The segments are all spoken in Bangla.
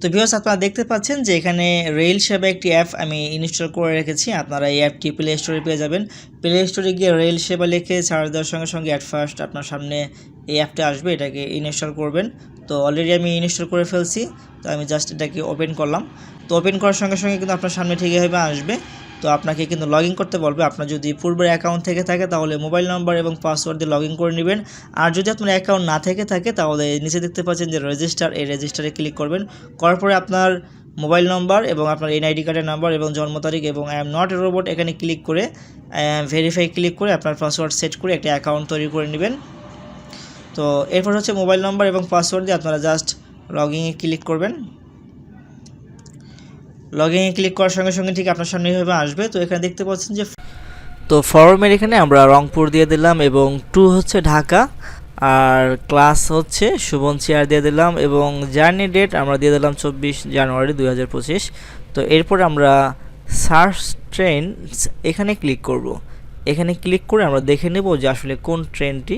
তো ভিউয়ার্স আপনারা দেখতে পাচ্ছেন যে এখানে রেল সেবা একটি অ্যাপ আমি ইনস্টল করে রেখেছি। আপনারা এই অ্যাপটি প্লে স্টোরে পেয়ে যাবেন। প্লে স্টোরে গিয়ে রেল সেবা লিখে সার্চ দেওয়ার সঙ্গে সঙ্গে অ্যাট ফার্স্ট আপনার সামনে এই অ্যাপটা আসবে, এটাকে ইনস্টল করবেন। তো অলরেডি আমি ইনস্টল করে ফেলছি। তো আমি জাস্ট এটাকে ওপেন করলাম। তো ওপেন করার সঙ্গে সঙ্গে কিন্তু আপনার সামনে ঠিক এভাবে আসবে। তো আপনাকে কিন্তু লগ করতে বলবে। আপনার যদি পূর্বের অ্যাকাউন্ট থেকে থাকে, তাহলে মোবাইল নাম্বার এবং পাসওয়ার্ড দিয়ে লগ করে নেবেন। আর যদি আপনার অ্যাকাউন্ট না থেকে থাকে, তাহলে নিচে দেখতে পাচ্ছেন যে রেজিস্টার এই রেজিস্টারে ক্লিক করবেন। করার পরে আপনার মোবাইল নাম্বার এবং আপনার এনআইডি কার্ডের নাম্বার এবং জন্ম তারিখ এবং I am not a robot এখানে ক্লিক করে ভেরিফাই ক্লিক করে আপনার পাসওয়ার্ড সেট করে একটা অ্যাকাউন্ট তৈরি করে নেবেন। তো এরপর হচ্ছে মোবাইল নাম্বার এবং পাসওয়ার্ড দিয়ে আপনারা জাস্ট লগ ইনে ক্লিক করবেন। লগ ইনে ক্লিক করার সঙ্গে সঙ্গে ঠিক আপনার সামনে এইভাবে আসবে। তো এখানে দেখতে পাচ্ছেন যে তো ফর্মের এখানে আমরা রংপুর দিয়ে দিলাম এবং টু হচ্ছে ঢাকা, আর ক্লাস হচ্ছে সুবন চেয়ার দিয়ে দিলাম এবং জার্নি ডেট আমরা দিয়ে দিলাম চব্বিশ জানুয়ারি দু হাজার পঁচিশ। তো এরপর আমরা সার্চ ট্রেন এখানে ক্লিক করব। এখানে ক্লিক করে আমরা দেখে নেব যে আসলে কোন ট্রেনটি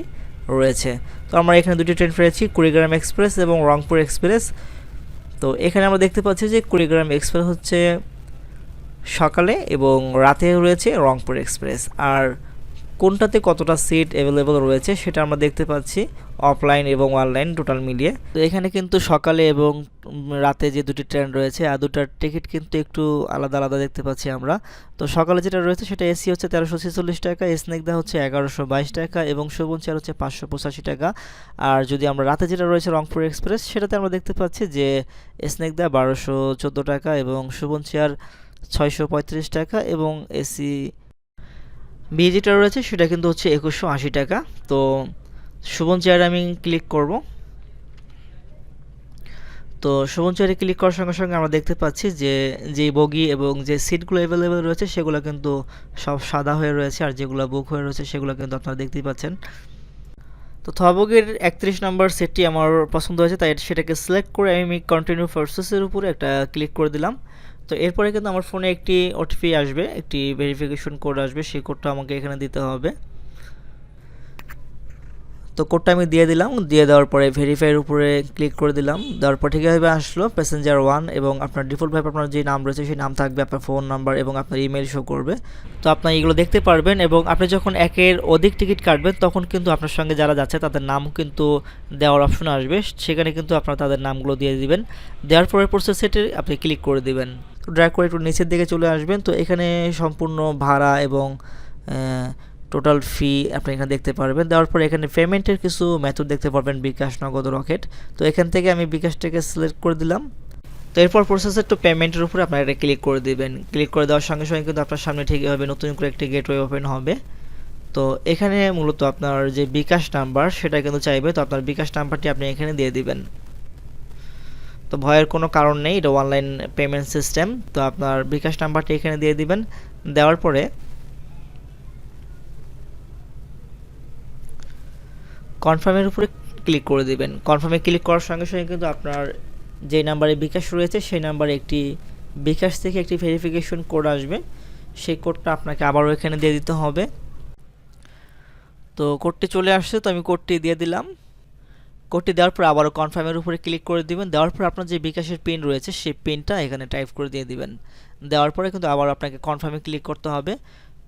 রয়েছে। তো আমরা এখানে দুটি ট্রেন পেয়েছি, কুড়িগ্রাম এক্সপ্রেস এবং রংপুর এক্সপ্রেস। তো এখানে আমরা দেখতে পাচ্ছি যে কুড়িগ্রাম এক্সপ্রেস হচ্ছে সকালে এবং রাতে রয়েছে রংপুর এক্সপ্রেস। আর কোনটাতে কতটা সিট অ্যাভেলেবল রয়েছে সেটা আমরা দেখতে পাচ্ছি অফলাইন এবং অনলাইন টোটাল মিলিয়ে। তো এখানে কিন্তু সকালে এবং রাতে যে দুটি ট্রেন রয়েছে, আর দুটার টিকিট কিন্তু একটু আলাদা আলাদা দেখতে পাচ্ছি আমরা। তো সকালে যেটা রয়েছে সেটা এসি হচ্ছে তেরোশো ছেচল্লিশ টাকা স্নেকদা হচ্ছে এগারোশো বাইশ টাকা এবং শোভন চেয়ার হচ্ছে পাঁচশো পঁচাশি টাকা। আর যদি আমরা রাতে যেটা রয়েছে রংপুর এক্সপ্রেস সেটাতে আমরা দেখতে পাচ্ছি যে স্নেকদা বারোশো চোদ্দ টাকা এবং শোভন চেয়ার ছয়শো পঁয়ত্রিশ টাকা এবং এসি বি রয়েছে সেটা কিন্তু হচ্ছে একুশশো আশি টাকা। তো শোভন চেয়ারে আমি ক্লিক করব। তো শোভন চেয়ারে ক্লিক করার সঙ্গে সঙ্গে আমরা দেখতে পাচ্ছি যে, যেই বগি এবং যে সিটগুলো অ্যাভেলেবেল রয়েছে সেগুলো কিন্তু সব সাদা হয়ে রয়েছে আর যেগুলো বুক হয়ে রয়েছে সেগুলো কিন্তু আপনারা দেখতেই পাচ্ছেন। তো থবগের একত্রিশ নম্বর সেটটি আমার পছন্দ হয়েছে, তাই সেটাকে সিলেক্ট করে আমি কন্টিনিউ প্রসেসের উপরে একটা ক্লিক করে দিলাম। তো এরপরে কিন্তু আমার ফোনে একটি ওটিপি আসবে, একটি ভেরিফিকেশন কোড আসবে, সেই কোডটা আমাকে এখানে দিতে হবে। তো কোডটা আমি দিয়ে দিলাম, দিয়ে দেওয়ার পরে ভেরিফাইয়ের উপরে ক্লিক করে দিলাম। দেওয়ার পর ঠিকভাবে আসলো প্যাসেঞ্জার ওয়ান এবং আপনার ডিফল্টভাবে আপনার যে নাম রয়েছে সেই নাম থাকবে আপনার ফোন নাম্বার এবং আপনার ইমেল শো করবে। তো আপনার এগুলো দেখতে পারবেন এবং আপনি যখন একের অধিক টিকিট কাটবেন, তখন কিন্তু আপনার সঙ্গে যারা যাচ্ছে তাদের নাম কিন্তু দেওয়ার অপশন আসবে। সেখানে কিন্তু আপনারা তাদের নামগুলো দিয়ে দিবেন। দেওয়ার পরে প্রসেস সেটে আপনি ক্লিক করে দিবেন। তো ড্র্যাগ করে একটু নিচের দিকে চলে আসবেন। তো এখানে সম্পূর্ণ ভাড়া এবং টোটাল ফি আপনি এখানে দেখতে পারবেন। দেওয়ার পর এখানে পেমেন্টের কিছু মেথড দেখতে পারবেন বিকাশ নগদ রকেট। তো এখান থেকে আমি বিকাশটাকে সিলেক্ট করে দিলাম। তো এরপর প্রসেসের টু পেমেন্টের উপরে আপনারা এটা ক্লিক করে দিবেন। ক্লিক করে দেওয়ার সঙ্গে সঙ্গে কিন্তু আপনার সামনে ঠিকই হবে, নতুন করে একটি গেটওয়ে ওপেন হবে। তো এখানে মূলত আপনার যে বিকাশ নাম্বার সেটা কিন্তু চাইবে। তো আপনার বিকাশ নাম্বারটি আপনি এখানে দিয়ে দিবেন। তো ভয়ের কোনো কারণ নেই, এটা অনলাইন পেমেন্ট সিস্টেম তো আপনার বিকাশ নাম্বারটি এখানে দিয়ে দিবেন। দেওয়ার পরে কনফার্মের উপরে ক্লিক করে দিবেন। কনফার্মে ক্লিক করার সঙ্গে সঙ্গে কিন্তু আপনার যে নাম্বারে বিকাশ রয়েছে, সেই নাম্বারে একটি বিকাশ থেকে একটি ভেরিফিকেশন কোড আসবে। সেই কোডটা আপনাকে আবারও এখানে দিয়ে দিতে হবে। তো কোডটি চলে আসছে, তো আমি কোডটি দিয়ে দিলাম। কোডটি দেওয়ার পর আবারও কনফার্মের উপরে ক্লিক করে দিবেন। দেওয়ার পর আপনার যে বিকাশের পিন রয়েছে, সেই পিনটা এখানে টাইপ করে দিয়ে দিবেন। দেওয়ার পরে কিন্তু আবার আপনাকে কনফার্মে ক্লিক করতে হবে।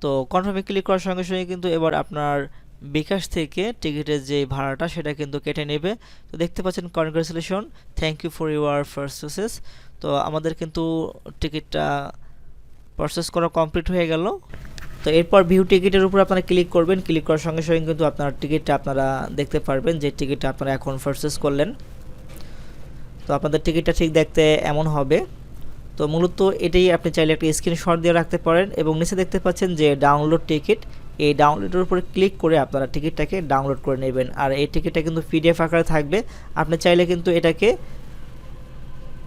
তো কনফার্মে ক্লিক করার সঙ্গে সঙ্গে কিন্তু এবার আপনার বিকাশ থেকে টিকিটের যে ভাড়াটা, সেটা কিন্তু কেটে নেবে। তো দেখতে পাচ্ছেন congratulation thank you for your first process তো আমাদের কিন্তু টিকিটটা প্রসেস করা কমপ্লিট হয়ে গেল। তো এরপর ভিউ টিকিটের উপর আপনারা ক্লিক করবেন। ক্লিক করার সঙ্গে সঙ্গে কিন্তু আপনার টিকিটটা আপনারা দেখতে পারবেন যে টিকিটটা আপনারা এখন পারচেস করলেন। তো আপনাদের টিকিটটা ঠিক দেখতে এমন হবে। তো মূলত এটাই আপনি চাইলে একটা স্ক্রিনশট দিয়ে রাখতে পারেন এবং নিচে দেখতে পাচ্ছেন যে ডাউনলোড টিকিট এই ডাউনলোডের উপরে ক্লিক করে আপনারা টিকিটটাকে ডাউনলোড করে নেবেন। আর এই টিকিটটা কিন্তু পিডিএফ আকারে থাকবে। আপনি চাইলে কিন্তু এটাকে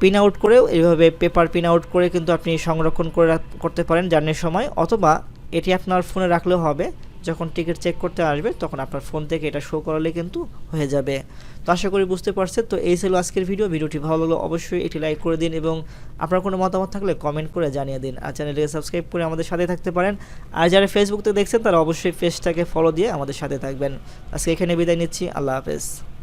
পিন আউট করেও এইভাবে পেপার পিন আউট করে কিন্তু আপনি সংরক্ষণ করে করতে পারেন জার্নির সময়। অথবা এটি আপনার ফোনে রাখলেও হবে। যখন টিকিট চেক করতে আসবে, তখন আপনার ফোন থেকে এটা শো করালে কিন্তু হয়ে যাবে। তো আশা করি বুঝতে পারছেন। তো এই ছিল আজকের ভিডিও ভিডিওটি ভালো লাগল অবশ্যই এটি লাইক করে দিন এবং আপনার কোনো মতামত থাকলে কমেন্ট করে জানিয়ে দিন। আর চ্যানেলটিকে সাবস্ক্রাইব করে আমাদের সাথে থাকতে পারেন। আর যারা ফেসবুক থেকে দেখছেন, তারা অবশ্যই পেজটাকে ফলো দিয়ে আমাদের সাথে থাকবেন। আজকে এখানে বিদায় নিচ্ছি। আল্লাহ হাফেজ।